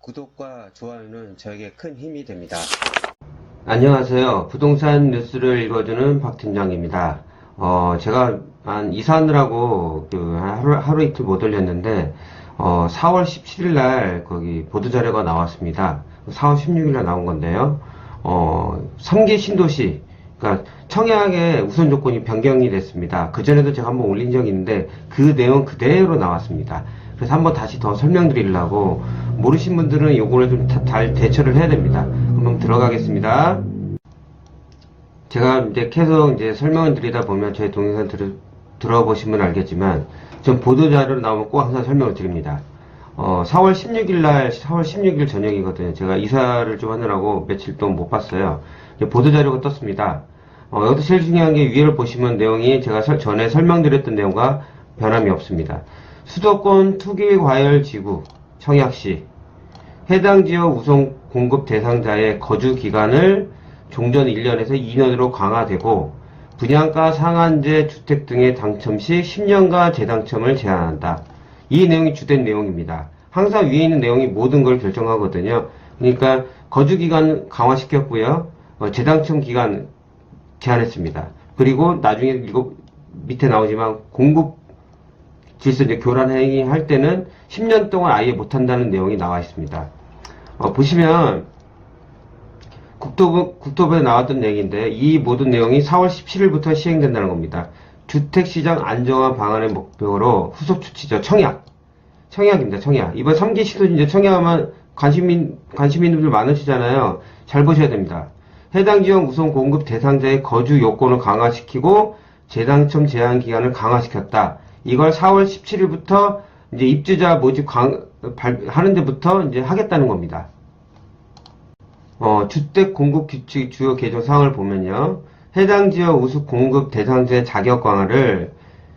구독과 좋아요는 저에게 큰 힘이 됩니다. 안녕하세요. 부동산 뉴스를 읽어주는 박 팀장입니다. 어, 제가 한 이사하느라고 그 하루, 하루 이틀 못 올렸는데, 어, 4월 17일 날 거기 보도자료가 나왔습니다. 4월 16일 날 나온 건데요. 어, 3개 신도시, 그러니까 청약의 우선 조건이 변경이 됐습니다. 그전에도 제가 한번 올린 적이 있는데, 그 내용 그대로 나왔습니다. 그래서 한번 다시 더 설명드리려고, 모르신 분들은 요거를 좀 잘 대처를 해야 됩니다. 한번 들어가겠습니다. 제가 이제 계속 이제 설명을 드리다 보면 제 동영상 들, 들어보시면 알겠지만, 전 보도자료로 나오면 꼭 항상 설명을 드립니다. 어, 4월 16일 날, 4월 16일 저녁이거든요. 제가 이사를 좀 하느라고 며칠 동안 못 봤어요. 보도자료가 떴습니다. 어, 여기서 제일 중요한 게 위에를 보시면 내용이 제가 설- 전에 설명드렸던 내용과 변함이 없습니다. 수도권 투기 과열 지구, 청약시, 해당 지역 우선 공급 대상자의 거주 기간을 종전 1년에서 2년으로 강화되고 분양가 상한제 주택 등의 당첨 시 10년간 재당첨을 제한한다. 이 내용이 주된 내용입니다. 항상 위에 있는 내용이 모든 걸 결정하거든요. 그러니까 거주 기간 강화시켰고요. 어, 재당첨 기간 제한했습니다. 그리고 나중에 이거 밑에 나오지만 공급 질서 이제 교란 행위 할 때는 10년 동안 아예 못한다는 내용이 나와 있습니다. 어, 보시면 국토부, 국토부에 나왔던 얘기인데 이 모든 내용이 4월 17일부터 시행된다는 겁니다. 주택시장 안정화 방안의 목표로 후속 조치죠. 청약. 청약입니다. 청약. 이번 3기 시도지 이제 청약하면 관심, 있- 관심 있는 분들 많으시잖아요. 잘 보셔야 됩니다. 해당 지역 우선 공급 대상자의 거주 요건을 강화시키고 재당첨 제한 기간을 강화시켰다. 이걸 4월 17일부터 이제 입주자 모집 강, 발, 하는 데부터 이제 하겠다는 겁니다. 어, 주택 공급 규칙 주요 개정 사항을 보면요. 해당 지역 우수 공급 대상자의 자격 강화를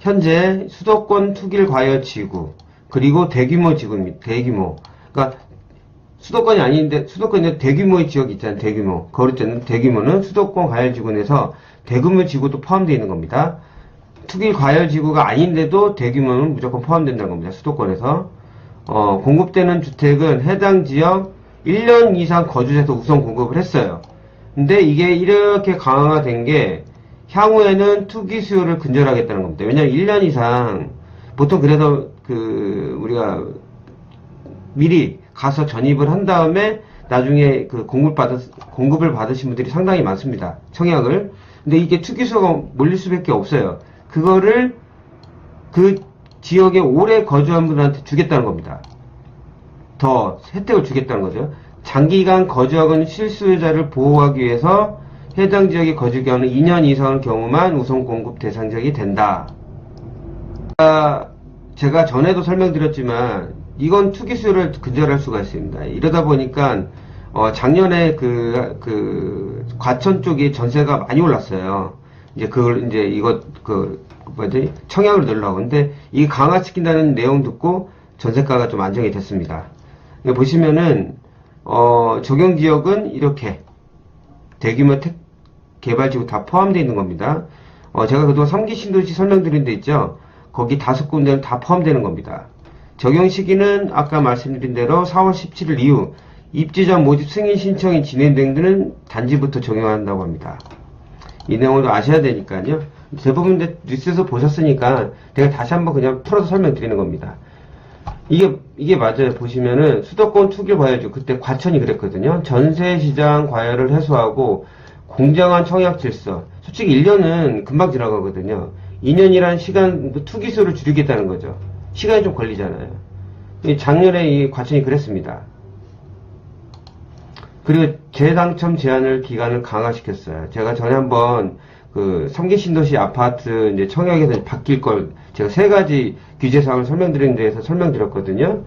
현재 수도권 투길 과열 지구 그리고 대규모 지구입니다. 대규모. 그러니까 수도권이 아닌데 수도권인데 대규모의 지역이 있잖아요. 대규모. 그럴 때는 대규모는 수도권 과열 지구 내에서 대규모 지구도 포함되어 있는 겁니다. 투길 과열 지구가 아닌데도 대규모는 무조건 포함된다는 겁니다. 수도권에서. 어, 공급되는 주택은 해당 지역 1년 이상 거주해서 우선 공급을 했어요. 근데 이게 이렇게 강화된 게 향후에는 투기 수요를 근절하겠다는 겁니다. 왜냐면 1년 이상 보통 그래서 그 우리가 미리 가서 전입을 한 다음에 나중에 그 공급 받으, 공급을 받으신 분들이 상당히 많습니다. 청약을. 근데 이게 투기수가 몰릴 수밖에 없어요. 그거를 그 지역에 오래 거주한 분한테 주겠다는 겁니다. 더 혜택을 주겠다는 거죠. 장기간 거주하고 있는 실수요자를 보호하기 위해서 해당 지역에 거주 기간은 2년 이상의 경우만 우선 공급 대상자이 된다. 아, 제가 전에도 설명드렸지만 이건 투기 수요를 근절할 수가 있습니다. 이러다 보니까 어, 작년에 그, 그 과천 쪽이 전세가 많이 올랐어요. 이제 그걸 이제 이거 그 뭐지 청약을 넣으려고 근데 이 강화시킨다는 내용 듣고 전세가가 좀 안정이 됐습니다. 보시면은 어, 적용 지역은 이렇게 대규모 택 개발지구 다 포함되어 있는 겁니다. 어, 제가 그동안 3기 신도시 설명드린 데 있죠. 거기 다섯 군데는 다 포함되는 겁니다. 적용 시기는 아까 말씀드린 대로 4월 17일 이후 입주자 모집 승인 신청이 진행된 데는 단지부터 적용한다고 합니다. 이 내용을 아셔야 되니까요. 대부분 이제 뉴스에서 보셨으니까 제가 다시 한번 그냥 풀어서 설명드리는 겁니다. 이게, 이게 맞아요. 보시면은 수도권 투기 과열주, 그때 과천이 그랬거든요. 전세 시장 과열을 해소하고 공정한 청약 질서. 솔직히 1년은 금방 지나가거든요. 2년이란 시간, 뭐 투기 수를 줄이겠다는 거죠. 시간이 좀 걸리잖아요. 이 작년에 이 과천이 그랬습니다. 그리고 재당첨 제한을 기간을 강화시켰어요. 제가 전에 한번 그 삼기 신도시 아파트 이제 청약에서 바뀔 걸 제가 세 가지 규제 사항을 설명드린 데에서 설명드렸거든요.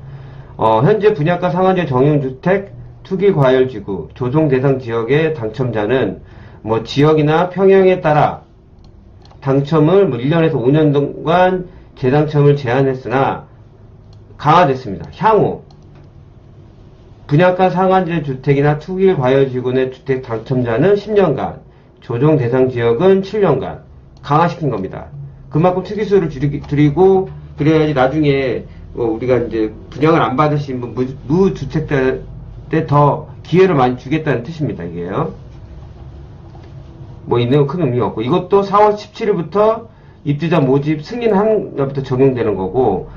어, 현재 분양가 상한제 정형주택 투기 과열 지구 조정 대상 지역의 당첨자는 뭐 지역이나 평형에 따라 당첨을 뭐 1년에서 5년 동안 재당첨을 제한했으나 강화됐습니다. 향후 분양가 상한제 주택이나 투기 과열지구의 주택 당첨자는 10년간, 조정 대상 지역은 7년간 강화시킨 겁니다. 그만큼 투기수를 줄이, 줄이고 그래야지 나중에 뭐 우리가 이제 분양을 안 받으신 분, 무, 무주택자 때 더 기회를 많이 주겠다는 뜻입니다, 이게요. 뭐 있는 큰 의미가 없고 이것도 4월 17일부터 입주자 모집 승인 한 날부터 적용되는 거고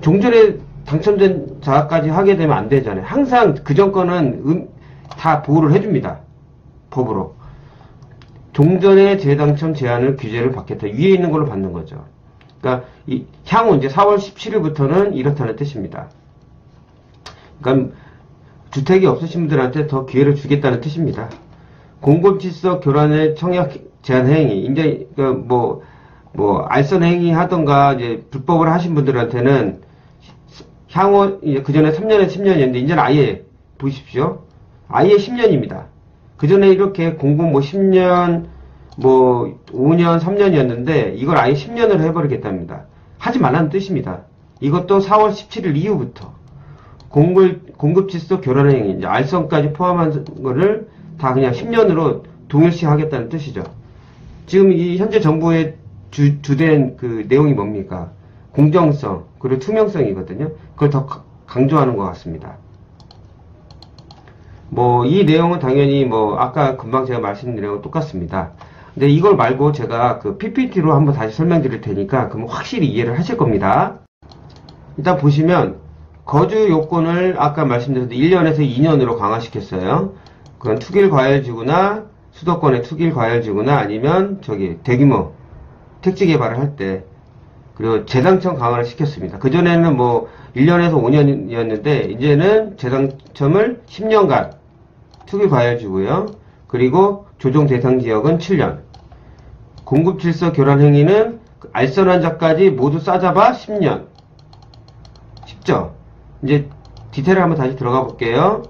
종전에 당첨된 자까지 하게 되면 안 되잖아요. 항상 그 정권은 음- 다 보호를 해줍니다. 법으로. 종전의 재당첨 제한을 규제를 받겠다. 위에 있는 걸로 받는 거죠. 그러니까 이 향후 이제 4월 17일부터는 이렇다는 뜻입니다. 그러니까 주택이 없으신 분들한테 더 기회를 주겠다는 뜻입니다. 공급질서 교란의 청약 제한 행위, 이제 그뭐 뭐 알선 행위 하던가 이제 불법을 하신 분들한테는 향후 그 전에 3년에 10년이었는데 이제는 아예 보십시오. 아예 10년입니다. 그 전에 이렇게 공급 뭐 10년 뭐 5년 3년이었는데 이걸 아예 10년으로 해버리겠답니다. 하지 말라는 뜻입니다. 이것도 4월 17일 이후부터 공급 공급 질서 교란 행위 이제 알선까지 포함한 거를 다 그냥 10년으로 동일시 하겠다는 뜻이죠. 지금 이 현재 정부의 주, 주된 그 내용이 뭡니까? 공정성, 그리고 투명성이거든요. 그걸 더 가- 강조하는 것 같습니다. 뭐, 이 내용은 당연히 뭐, 아까 금방 제가 말씀드린 내용과 똑같습니다. 근데 이걸 말고 제가 그 PPT로 한번 다시 설명드릴 테니까, 그럼 확실히 이해를 하실 겁니다. 일단 보시면, 거주 요건을 아까 말씀드렸던 1년에서 2년으로 강화시켰어요. 그건 투길 과열지구나, 수도권의 투길 과열지구나, 아니면 저기 대규모 택지 개발을 할 때, 그리고 재당첨 강화를 시켰습니다. 그전에는 뭐 1년에서 5년이었는데, 이제는 재당첨을 10년간 투기 과열지고요. 그리고 조정 대상 지역은 7년. 공급 질서 교란 행위는 알선한 자까지 모두 싸잡아 10년. 쉽죠? 이제 디테일 한번 다시 들어가 볼게요.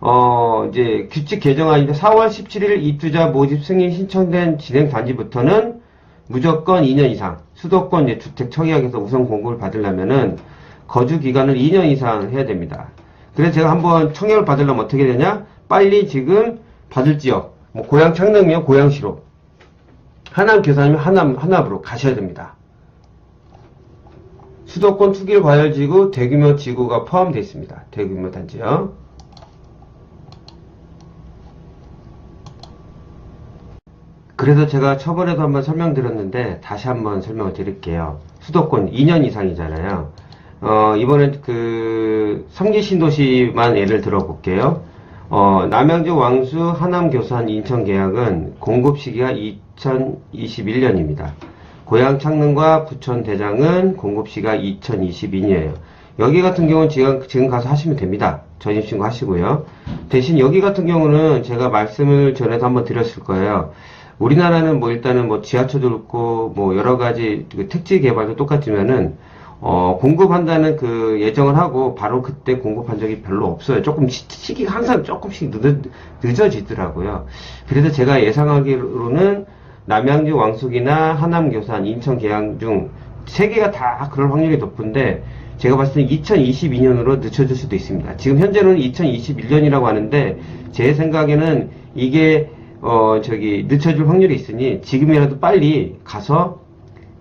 어, 이제 규칙 개정안 이제 4월 17일 입주자 모집 승인 신청된 진행 단지부터는 무조건 2년 이상 수도권 주택 청약에서 우선 공급을 받으려면은 거주 기간을 2년 이상 해야 됩니다. 그래서 제가 한번 청약을 받으려면 어떻게 되냐? 빨리 지금 받을 지역, 뭐 고향 창릉이면 고향시로, 하남 계산이면 하남 하남으로 가셔야 됩니다. 수도권 투길 과열지구 대규모 지구가 포함되어 있습니다. 대규모 단지요. 그래서 제가 저번에도 한번 설명드렸는데 다시 한번 설명을 드릴게요. 수도권 2년 이상이잖아요. 어, 이번엔 그 3기 신도시만 예를 들어볼게요. 어, 남양주 왕수 하남 교산 인천 계약은 공급 시기가 2021년입니다. 고양 창릉과 부천 대장은 공급 시기가 2022년이에요. 여기 같은 경우는 지금, 지금 가서 하시면 됩니다. 전입신고 하시고요. 대신 여기 같은 경우는 제가 말씀을 전에도 한번 드렸을 거예요. 우리나라는 뭐 일단은 뭐 지하철도 있고 뭐 여러 가지 그 택지 개발도 똑같지만은 어 공급한다는 그 예정을 하고 바로 그때 공급한 적이 별로 없어요. 조금 시- 시기가 항상 조금씩 늦어, 늦어지더라고요. 그래서 제가 예상하기로는 남양주 왕숙이나 하남 교산, 인천 계양 중 세 개가 다 그럴 확률이 높은데 제가 봤을 때 2022년으로 늦춰질 수도 있습니다. 지금 현재는 2021년이라고 하는데 제 생각에는 이게 어 저기 늦춰질 확률이 있으니 지금이라도 빨리 가서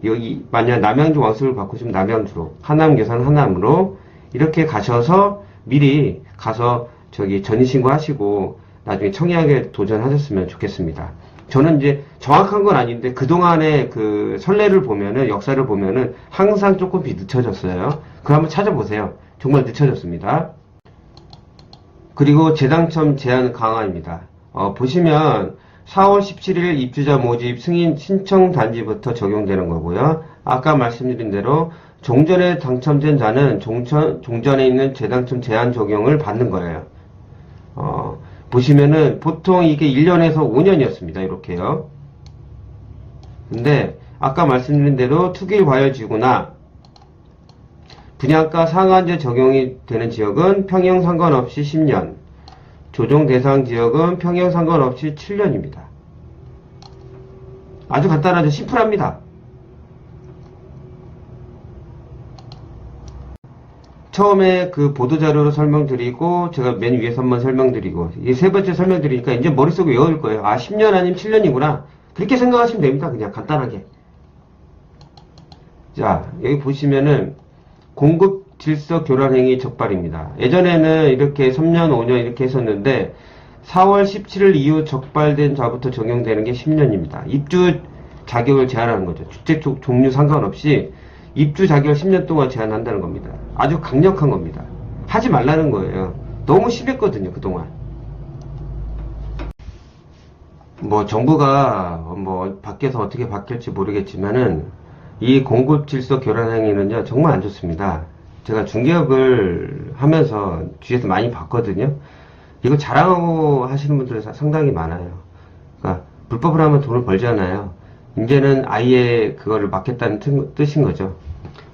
여기 만약 남양주 왕수를 바꾸시면 남양주로 하남 계산 하남으로 이렇게 가셔서 미리 가서 저기 전입신고 하시고 나중에 청약에 도전하셨으면 좋겠습니다. 저는 이제 정확한 건 아닌데 그동안의 그 선례를 보면은 역사를 보면은 항상 조금씩 늦춰졌어요. 그거 한번 찾아보세요. 정말 늦춰졌습니다. 그리고 재당첨 제한 강화입니다. 어, 보시면 4월 17일 입주자 모집 승인 신청 단지부터 적용되는 거고요. 아까 말씀드린 대로 종전에 당첨된 자는 종전, 종전에 있는 재당첨 제한 적용을 받는 거예요. 어, 보시면은 보통 이게 1년에서 5년이었습니다. 이렇게요. 근데 아까 말씀드린 대로 투길 과열지구나 분양가 상한제 적용이 되는 지역은 평형 상관없이 10년, 조정 대상 지역은 평형 상관없이 7년입니다. 아주 간단하죠. 심플합니다. 처음에 그 보도자료로 설명드리고, 제가 맨 위에서 한번 설명드리고, 이 세 번째 설명드리니까 이제 머릿속에 외울 거예요. 아, 10년 아니면 7년이구나. 그렇게 생각하시면 됩니다. 그냥 간단하게. 자, 여기 보시면은, 공급 질서 교란 행위 적발입니다. 예전에는 이렇게 3년, 5년 이렇게 했었는데 4월 17일 이후 적발된 자부터 적용되는 게 10년입니다. 입주 자격을 제한하는 거죠. 주택 조- 종류 상관없이 입주 자격을 10년 동안 제한한다는 겁니다. 아주 강력한 겁니다. 하지 말라는 거예요. 너무 심했거든요, 그동안. 뭐 정부가 뭐 밖에서 어떻게 바뀔지 모르겠지만은 이 공급 질서 교란 행위는요 정말 안 좋습니다. 제가 중개업을 하면서 뒤에서 많이 봤거든요. 이거 자랑하고 하시는 분들이 사- 상당히 많아요. 그러니까 불법을 하면 돈을 벌잖아요. 이제는 아예 그거를 막겠다는 뜻- 뜻인 거죠.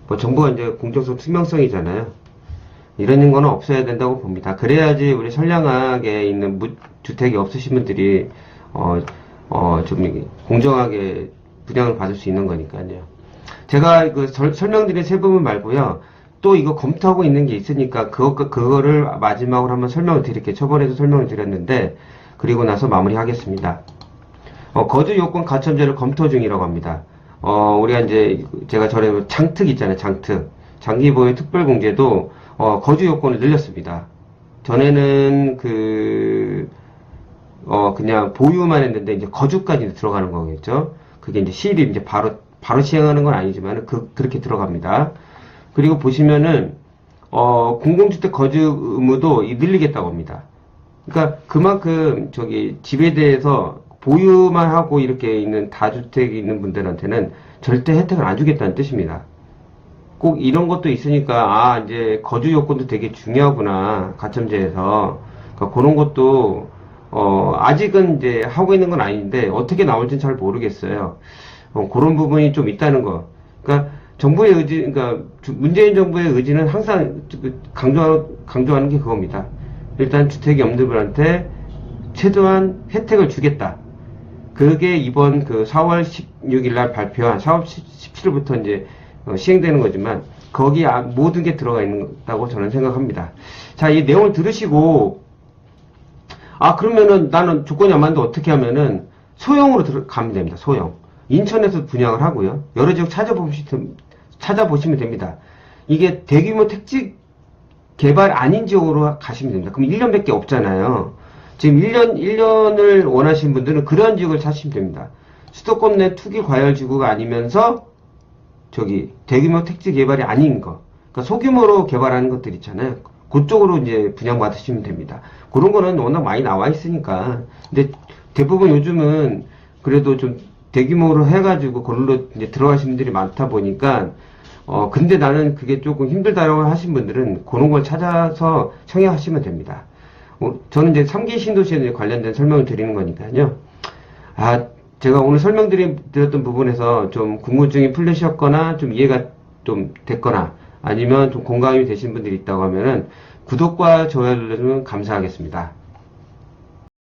뭐 정부가 이제 공정성 투명성이잖아요. 이런 거는 없어야 된다고 봅니다. 그래야지 우리 선량하게 있는 무- 주택이 없으신 분들이 어, 어, 좀 공정하게 분양을 받을 수 있는 거니까요. 제가 그 설- 설명드린 세 부분 말고요. 또 이거 검토하고 있는 게 있으니까 그거, 그거를 마지막으로 한번 설명을 드릴게요. 처번에도 설명을 드렸는데 그리고 나서 마무리하겠습니다. 어, 거주 요건 가처제를 검토 중이라고 합니다. 어, 우리가 이제 제가 전에 장특 있잖아요. 장특. 장기 보유 특별 공제도 어, 거주 요건을 늘렸습니다. 전에는 그 어, 그냥 보유만 했는데 이제 거주까지 들어가는 거겠죠. 그게 이제 시일이 이제 바로 바로 시행하는 건 아니지만 그 그렇게 들어갑니다. 그리고 보시면은 어, 공공주택 거주 의무도 이 늘리겠다고 합니다. 그러니까 그만큼 저기 집에 대해서 보유만 하고 이렇게 있는 다주택이 있는 분들한테는 절대 혜택을 안 주겠다는 뜻입니다. 꼭 이런 것도 있으니까 아 이제 거주 요건도 되게 중요하구나 가점제에서 그러니까 그런 것도 어 아직은 이제 하고 있는 건 아닌데 어떻게 나올지는 잘 모르겠어요. 어, 그런 부분이 좀 있다는 거. 그러니까 정부의 의지, 그러니까 주- 문재인 정부의 의지는 항상 강조하는 강조하는 게 그겁니다. 일단 주택이 없는 분한테 최대한 혜택을 주겠다. 그게 이번 그 4월 16일 날 발표한 4월 17일부터 이제 어, 시행되는 거지만 거기 아- 모든 게 들어가 있다고 저는 생각합니다. 자, 이 내용을 들으시고 아 그러면은 나는 조건이 안 맞는데 어떻게 하면은 소형으로 들어가면 됩니다. 소형. 인천에서 분양을 하고요. 여러 지역 찾아보시면 찾아보시면 됩니다. 이게 대규모 택지 개발 아닌 지역으로 가시면 됩니다. 그럼 1년밖에 없잖아요. 지금 1년, 1년을 원하시는 분들은 그런 지역을 찾으시면 됩니다. 수도권 내 투기 과열 지구가 아니면서 저기 대규모 택지 개발이 아닌 거. 그러니까 소규모로 개발하는 것들 있잖아요. 그쪽으로 이제 분양 받으시면 됩니다. 그런 거는 워낙 많이 나와 있으니까. 근데 대부분 요즘은 그래도 좀 대규모로 해가지고 그걸로 이제 들어가시는 분들이 많다 보니까 어 근데 나는 그게 조금 힘들다라고 하신 분들은 그런 걸 찾아서 청약하시면 됩니다. 어, 저는 이제 3기 신도시에 관련된 설명을 드리는 거니까요. 아, 제가 오늘 설명드렸던 부분에서 좀 궁금증이 풀리셨거나 좀 이해가 좀 됐거나 아니면 좀 공감이 되신 분들이 있다고 하면은 구독과 좋아요를 누르면 감사하겠습니다.